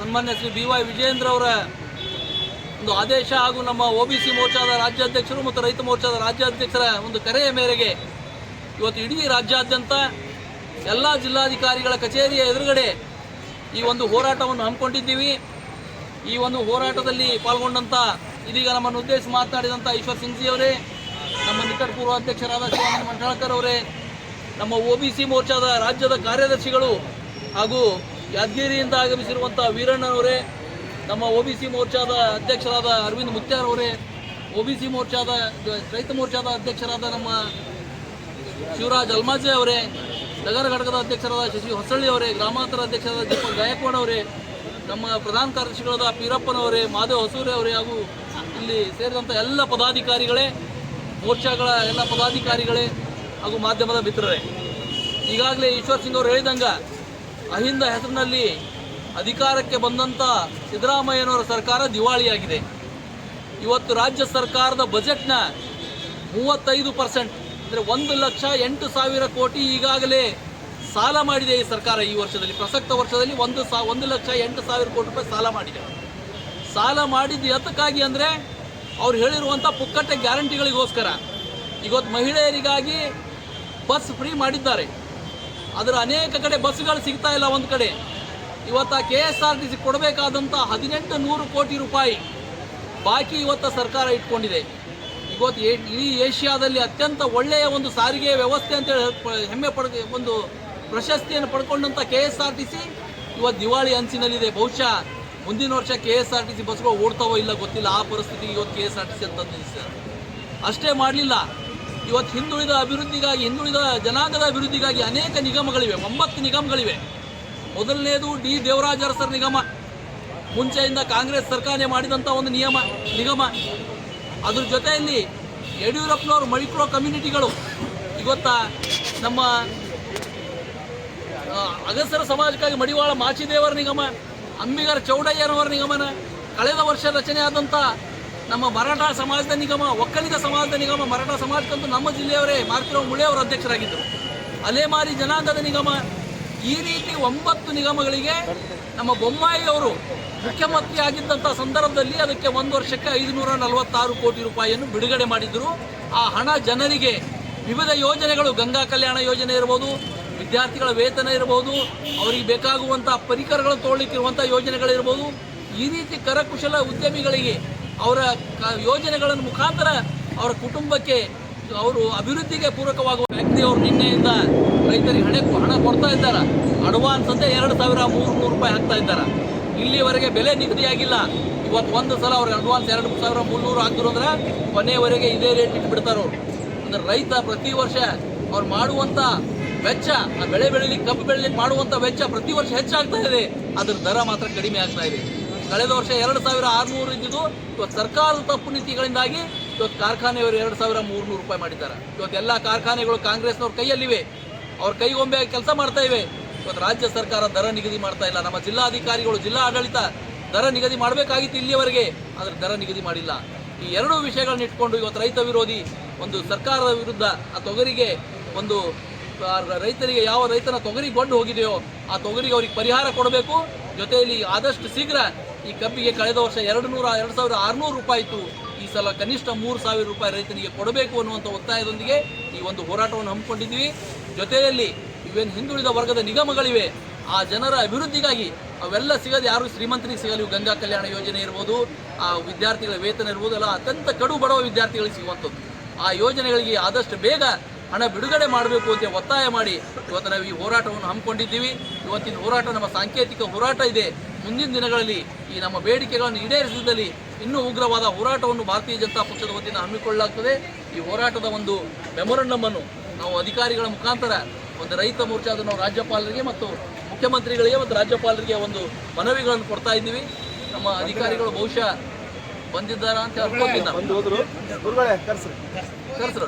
ಸನ್ಮಾನ್ಯ Shri B Y Vijayendra ಅವರ ಒಂದು ಆದೇಶ ಹಾಗೂ ನಮ್ಮ ಒ ಬಿ ಸಿ ಮೋರ್ಚಾದ ರಾಜ್ಯಾಧ್ಯಕ್ಷರು ಮತ್ತು ರೈತ ಮೋರ್ಚಾದ ರಾಜ್ಯಾಧ್ಯಕ್ಷರ ಒಂದು ಕರೆಯ ಮೇರೆಗೆ ಇವತ್ತು ಇಡೀ ರಾಜ್ಯಾದ್ಯಂತ ಎಲ್ಲ ಜಿಲ್ಲಾಧಿಕಾರಿಗಳ ಕಚೇರಿಯ ಎದುರುಗಡೆ ಈ ಒಂದು ಹೋರಾಟವನ್ನು ಹಮ್ಮಿಕೊಂಡಿದ್ದೀವಿ. ಈ ಒಂದು ಹೋರಾಟದಲ್ಲಿ ಪಾಲ್ಗೊಂಡಂಥ ಇದೀಗ ನಮ್ಮನ್ನು ಉದ್ದೇಶಿಸಿ ಮಾತನಾಡಿದಂಥ ಈಶ್ವರ್ ಸಿಂಗ್ಜಿ ಅವರೇ, ನಮ್ಮ ನಿಕಟ ಪೂರ್ವ ಅಧ್ಯಕ್ಷರಾದ ಶಿವಾನಂದ ಮಂಡಾಳ್ಕರ್ ಅವರೇ, ನಮ್ಮ ಒ ಬಿ ಸಿ ಮೋರ್ಚಾದ ರಾಜ್ಯದ ಕಾರ್ಯದರ್ಶಿಗಳು ಹಾಗೂ ಯಾದಗಿರಿಯಿಂದ ಆಗಮಿಸಿರುವಂಥ ವೀರಣ್ಣನವರೇ, ನಮ್ಮ ಒ ಬಿ ಸಿ ಮೋರ್ಚಾದ ಅಧ್ಯಕ್ಷರಾದ ಅರವಿಂದ್ ಮುತ್ಯಾರ್ ಅವರೇ, ಒ ಬಿ ಸಿ ಮೋರ್ಚಾದ, ರೈತ ಮೋರ್ಚಾದ ಅಧ್ಯಕ್ಷರಾದ ನಮ್ಮ ಶಿವರಾಜ್ ಅಲ್ಮಾಜೆ ಅವರೇ, ನಗರ ಘಟಕದ ಅಧ್ಯಕ್ಷರಾದ ಶಶಿ ಹೊಸಳ್ಳಿ ಅವರೇ, ಗ್ರಾಮಾಂತರ ಅಧ್ಯಕ್ಷರಾದ ದೀಪಕ್ ಗಾಯಕ್ವಾಡ್ ಅವರೇ, ನಮ್ಮ ಪ್ರಧಾನ ಕಾರ್ಯದರ್ಶಿಗಳಾದ ಪೀರಪ್ಪನವರೇ ಮಾಧವ್ ಹೊಸೂರೆ ಅವರೇ, ಹಾಗೂ ಇಲ್ಲಿ ಸೇರಿದಂಥ ಎಲ್ಲ ಪದಾಧಿಕಾರಿಗಳೇ, ಮೋರ್ಚಾಗಳ ಎಲ್ಲ ಪದಾಧಿಕಾರಿಗಳೇ, ಹಾಗೂ ಮಾಧ್ಯಮದ ಮಿತ್ರರೇ. ಈಗಾಗಲೇ ಈಶ್ವರ್ ಸಿಂಗ್ ಅವರು ಹೇಳಿದಂಗ ಅಹಿಂದ ಹೆಸರಿನಲ್ಲಿ ಅಧಿಕಾರಕ್ಕೆ ಬಂದಂಥ ಸಿದ್ದರಾಮಯ್ಯನವರ ಸರ್ಕಾರ ದಿವಾಳಿಯಾಗಿದೆ. ಇವತ್ತು ರಾಜ್ಯ ಸರ್ಕಾರದ ಬಜೆಟ್ನ ಮೂವತ್ತೈದು ಪರ್ಸೆಂಟ್, ಅಂದರೆ ಒಂದು ಲಕ್ಷ ಎಂಟು ಸಾವಿರ ಕೋಟಿ ಈಗಾಗಲೇ ಸಾಲ ಮಾಡಿದೆ ಈ ಸರ್ಕಾರ ಈ ವರ್ಷದಲ್ಲಿ, ಪ್ರಸಕ್ತ ವರ್ಷದಲ್ಲಿ ಒಂದು ಸಾ, ಒಂದು ಲಕ್ಷ ಎಂಟು ಸಾವಿರ ಕೋಟಿ ರೂಪಾಯಿ ಸಾಲ ಮಾಡಿದೆ. ಸಾಲ ಮಾಡಿದ್ದು ಎತ್ತಕ್ಕಾಗಿ ಅಂದರೆ ಅವ್ರು ಹೇಳಿರುವಂಥ ಪುಕ್ಕಟ್ಟೆ ಗ್ಯಾರಂಟಿಗಳಿಗೋಸ್ಕರ. ಇವತ್ತು ಮಹಿಳೆಯರಿಗಾಗಿ ಬಸ್ ಫ್ರೀ ಮಾಡಿದ್ದಾರೆ. ಅದರ ಅನೇಕ ಕಡೆ ಬಸ್ಗಳು ಸಿಗ್ತಾ ಇಲ್ಲ ಒಂದು ಕಡೆ. ಇವತ್ತು K S R T C ಕೊಡಬೇಕಾದಂಥ ಹದಿನೆಂಟು ನೂರು ಕೋಟಿ ರೂಪಾಯಿ ಬಾಕಿ ಇವತ್ತು ಸರ್ಕಾರ ಇಟ್ಕೊಂಡಿದೆ. ಇವತ್ತು ಇಡೀ ಏಷ್ಯಾದಲ್ಲಿ ಅತ್ಯಂತ ಒಳ್ಳೆಯ ಒಂದು ಸಾರಿಗೆ ವ್ಯವಸ್ಥೆ ಅಂತೇಳಿ ಹೆಮ್ಮೆ ಪಡ್ ಒಂದು ಪ್ರಶಸ್ತಿಯನ್ನು ಪಡ್ಕೊಂಡಂಥ K S R T C ಇವತ್ತು ದಿವಾಳಿ ಅಂಚಿನಲ್ಲಿದೆ ಬಹುಶಃ ಮುಂದಿನ ವರ್ಷ K S R T C ಬಸ್ಗಳು ಓಡ್ತಾವೋ ಇಲ್ಲ ಗೊತ್ತಿಲ್ಲ. ಆ ಪರಿಸ್ಥಿತಿಗೆ ಇವತ್ತು K S R T C ಅಂತ ಅಷ್ಟೇ ಮಾಡಲಿಲ್ಲ. ಇವತ್ತು ಹಿಂದುಳಿದ ಅಭಿವೃದ್ಧಿಗಾಗಿ, ಹಿಂದುಳಿದ ಜನಾಂಗದ ಅಭಿವೃದ್ಧಿಗಾಗಿ ಅನೇಕ ನಿಗಮಗಳಿವೆ. ಒಂಬತ್ತು ನಿಗಮಗಳಿವೆ. ಮೊದಲನೇದು ಡಿ. ದೇವರಾಜ ಅರಸರ್ ನಿಗಮ. ಮುಂಚೆಯಿಂದ ಕಾಂಗ್ರೆಸ್ ಸರ್ಕಾರ ಮಾಡಿದಂಥ ಒಂದು ನಿಯಮ, ನಿಗಮ. ಅದ್ರ ಜೊತೆಯಲ್ಲಿ ಯಡಿಯೂರಪ್ಪನವ್ರ ಮೈಕ್ರೋ ಕಮ್ಯುನಿಟಿಗಳು. ಇವತ್ತ ನಮ್ಮ ಅಗಸರ ಸಮಾಜಕ್ಕಾಗಿ ಮಡಿವಾಳ ಮಾಚಿದೇವರ ನಿಗಮ, ಅಂಬಿಗರ ಚೌಡಯ್ಯನವರ ನಿಗಮನ ಕಳೆದ ವರ್ಷ ರಚನೆ ಆದಂಥ ನಮ್ಮ ಮರಾಠ ಸಮಾಜದ ನಿಗಮ ಒಕ್ಕಲಿಗ ಸಮಾಜದ ನಿಗಮ, ಮರಾಠ ಸಮಾಜಕ್ಕಂತೂ ನಮ್ಮ ಜಿಲ್ಲೆಯವರೇ ಮಾರ್ತಿರಾವ್ ಮುಳೆ ಅವರು ಅಧ್ಯಕ್ಷರಾಗಿದ್ದರು. ಅಲೆಮಾರಿ ಜನಾಂಗದ ನಿಗಮ, ಈ ರೀತಿ ಒಂಬತ್ತು ನಿಗಮಗಳಿಗೆ ನಮ್ಮ ಬೊಮ್ಮಾಯಿ ಅವರು ಮುಖ್ಯಮಂತ್ರಿ ಆಗಿದ್ದಂಥ ಸಂದರ್ಭದಲ್ಲಿ ಅದಕ್ಕೆ ಒಂದು ವರ್ಷಕ್ಕೆ ಐದುನೂರ ನಲವತ್ತಾರು ಕೋಟಿ ರೂಪಾಯಿಯನ್ನು ಬಿಡುಗಡೆ ಮಾಡಿದ್ದರು ಆ ಹಣ ಜನರಿಗೆ ವಿವಿಧ ಯೋಜನೆಗಳು, ಗಂಗಾ ಕಲ್ಯಾಣ ಯೋಜನೆ ಇರ್ಬೋದು, ವಿದ್ಯಾರ್ಥಿಗಳ ವೇತನ ಇರ್ಬೋದು, ಅವರಿಗೆ ಬೇಕಾಗುವಂಥ ಪರಿಕರಗಳನ್ನು ತೊಗೊಳ್ಳಿಕ್ಕಿರುವಂಥ ಯೋಜನೆಗಳಿರ್ಬೋದು. ಈ ರೀತಿ ಕರಕುಶಲ ಉದ್ಯಮಿಗಳಿಗೆ ಅವರ ಯೋಜನೆಗಳನ್ನು ಯೋಜನೆಗಳ ಮುಖಾಂತರ ಅವರ ಕುಟುಂಬಕ್ಕೆ ಅವರು ಅಭಿವೃದ್ಧಿಗೆ ಪೂರಕವಾಗುವ ವ್ಯಕ್ತಿ ಅವರು ನಿನ್ನೆಯಿಂದ ರೈತರಿಗೆ ಹಣ ಹಣ ಕೊಡ್ತಾ ಇದ್ದಾರೆ. ಅಡ್ವಾನ್ಸ್ ಅಂತ ಎರಡು ಸಾವಿರ ಮೂರು ನೂರು ರೂಪಾಯಿ ಹಾಕ್ತಾ ಇದ್ದಾರೆ. ಇಲ್ಲಿವರೆಗೆ ಬೆಲೆ ನಿಗದಿಯಾಗಿಲ್ಲ. ಇವತ್ತು ಒಂದು ಸಲ ಅವ್ರಿಗೆ ಅಡ್ವಾನ್ಸ್ ಎರಡು ಸಾವಿರ ಮುನ್ನೂರು ಹಾಕಿದ್ರು ಅಂದ್ರೆ ಕೊನೆಯವರೆಗೆ ಇದೇ ರೇಟ್ ಇಟ್ಬಿಡ್ತಾರೆ ಅವರು. ಅಂದ್ರೆ ರೈತ ಪ್ರತಿ ವರ್ಷ ಅವ್ರು ಮಾಡುವಂಥ ವೆಚ್ಚ, ಆ ಬೆಳೆ ಬೆಳಿಲಿಕ್ಕೆ, ಕಬ್ಬು ಬೆಳಿಲಿಕ್ಕೆ ಮಾಡುವಂಥ ವೆಚ್ಚ ಪ್ರತಿ ವರ್ಷ ಹೆಚ್ಚಾಗ್ತಾ ಇದೆ. ಅದ್ರ ದರ ಮಾತ್ರ ಕಡಿಮೆ ಆಗ್ತಾ ಇದೆ. ಕಳೆದ ವರ್ಷ ಎರಡು ಸಾವಿರ ಆರುನೂರು ಇದ್ದಿದ್ದು, ಇವತ್ತು ಸರ್ಕಾರದ ತಪ್ಪು ನೀತಿಗಳಿಂದಾಗಿ ಇವತ್ತು ಕಾರ್ಖಾನೆಯವರು ಎರಡು ಸಾವಿರ ಮೂರುನೂರು ರೂಪಾಯಿ ಮಾಡಿದ್ದಾರೆ. ಇವತ್ತು ಎಲ್ಲ ಕಾರ್ಖಾನೆಗಳು ಕಾಂಗ್ರೆಸ್ನವ್ರ ಕೈಯಲ್ಲಿವೆ. ಅವ್ರ ಕೈಗೊಂಬೆ ಕೆಲಸ ಮಾಡ್ತಾ ಇವೆ. ಇವತ್ತು ರಾಜ್ಯ ಸರ್ಕಾರ ದರ ನಿಗದಿ ಮಾಡ್ತಾ ಇಲ್ಲ. ನಮ್ಮ ಜಿಲ್ಲಾಧಿಕಾರಿಗಳು ಜಿಲ್ಲಾ ಆಡಳಿತ ದರ ನಿಗದಿ ಮಾಡಬೇಕಾಗಿತ್ತು ಇಲ್ಲಿಯವರೆಗೆ, ಆದರೆ ದರ ನಿಗದಿ ಮಾಡಿಲ್ಲ. ಈ ಎರಡು ವಿಷಯಗಳನ್ನ ಇಟ್ಕೊಂಡು ಇವತ್ತು ರೈತ ವಿರೋಧಿ ಒಂದು ಸರ್ಕಾರದ ವಿರುದ್ಧ ಆ ತೊಗರಿಗೆ ಒಂದು ರೈತರಿಗೆ ಯಾವ ರೈತನ ತೊಗರಿ ಗೊಂಡು ಹೋಗಿದೆಯೋ, ಆ ತೊಗರಿಗೆ ಅವ್ರಿಗೆ ಪರಿಹಾರ ಕೊಡಬೇಕು. ಜೊತೆಯಲ್ಲಿ ಆದಷ್ಟು ಶೀಘ್ರ ಈ ಕಬ್ಬಿಗೆ ಕಳೆದ ವರ್ಷ ಎರಡು ನೂರ, ಎರಡು ಸಾವಿರ ಆರುನೂರು ರೂಪಾಯಿ ಇತ್ತು. ಈ ಸಲ ಕನಿಷ್ಠ ಮೂರು ಸಾವಿರ ರೂಪಾಯಿ ರೈತನಿಗೆ ಕೊಡಬೇಕು ಅನ್ನುವಂಥ ಒತ್ತಾಯದೊಂದಿಗೆ ಈ ಒಂದು ಹೋರಾಟವನ್ನು ಹಮ್ಮಿಕೊಂಡಿದ್ದೀವಿ. ಜೊತೆಯಲ್ಲಿ ಇವೇನು ಹಿಂದುಳಿದ ವರ್ಗದ ನಿಗಮಗಳಿವೆ, ಆ ಜನರ ಅಭಿವೃದ್ಧಿಗಾಗಿ ಅವೆಲ್ಲ ಸಿಗದೆ ಯಾರು ಶ್ರೀಮಂತರಿಗೆ ಸಿಗಲಿ ಗಂಗಾ ಕಲ್ಯಾಣ ಯೋಜನೆ ಇರ್ಬೋದು, ಆ ವಿದ್ಯಾರ್ಥಿಗಳ ವೇತನ ಇರ್ಬೋದು, ಎಲ್ಲ ಅತ್ಯಂತ ಕಡು ಬಡವ ವಿದ್ಯಾರ್ಥಿಗಳಿಗೆ ಸಿಗುವಂಥದ್ದು. ಆ ಯೋಜನೆಗಳಿಗೆ ಆದಷ್ಟು ಬೇಗ ಹಣ ಬಿಡುಗಡೆ ಮಾಡಬೇಕು ಅಂತ ಒತ್ತಾಯ ಮಾಡಿ ಇವತ್ತು ನಾವು ಈ ಹೋರಾಟವನ್ನು ಹಮ್ಮಿಕೊಂಡಿದ್ದೀವಿ. ಇವತ್ತಿನ ಹೋರಾಟ ನಮ್ಮ ಸಾಂಕೇತಿಕ ಹೋರಾಟ ಇದೆ. ಮುಂದಿನ ದಿನಗಳಲ್ಲಿ ಈ ನಮ್ಮ ಬೇಡಿಕೆಗಳನ್ನು ಈಡೇರಿಸಿದಲ್ಲಿ ಇನ್ನೂ ಉಗ್ರವಾದ ಹೋರಾಟವನ್ನು ಭಾರತೀಯ ಜನತಾ ಪಕ್ಷದ ವತಿಯಿಂದ ಹಮ್ಮಿಕೊಳ್ಳಲಾಗ್ತದೆ. ಈ ಹೋರಾಟದ ಒಂದು ಮೆಮೊರಂಡಮ್ ಅನ್ನು ನಾವು ಅಧಿಕಾರಿಗಳ ಮುಖಾಂತರ ಒಂದು ರೈತ ಮೋರ್ಚಾದ ನಾವು ರಾಜ್ಯಪಾಲರಿಗೆ ಮತ್ತು ಮುಖ್ಯಮಂತ್ರಿಗಳಿಗೆ ಮತ್ತು ರಾಜ್ಯಪಾಲರಿಗೆ ಒಂದು ಮನವಿಗಳನ್ನು ಕೊಡ್ತಾ ಇದ್ದೀವಿ. ನಮ್ಮ ಅಧಿಕಾರಿಗಳು ಬಹುಶಃ ಬಂದಿದ್ದಾರಾ ಅಂತ ಕರ್ಸ್ರಿ. ಕರ್ಸ್ರಿ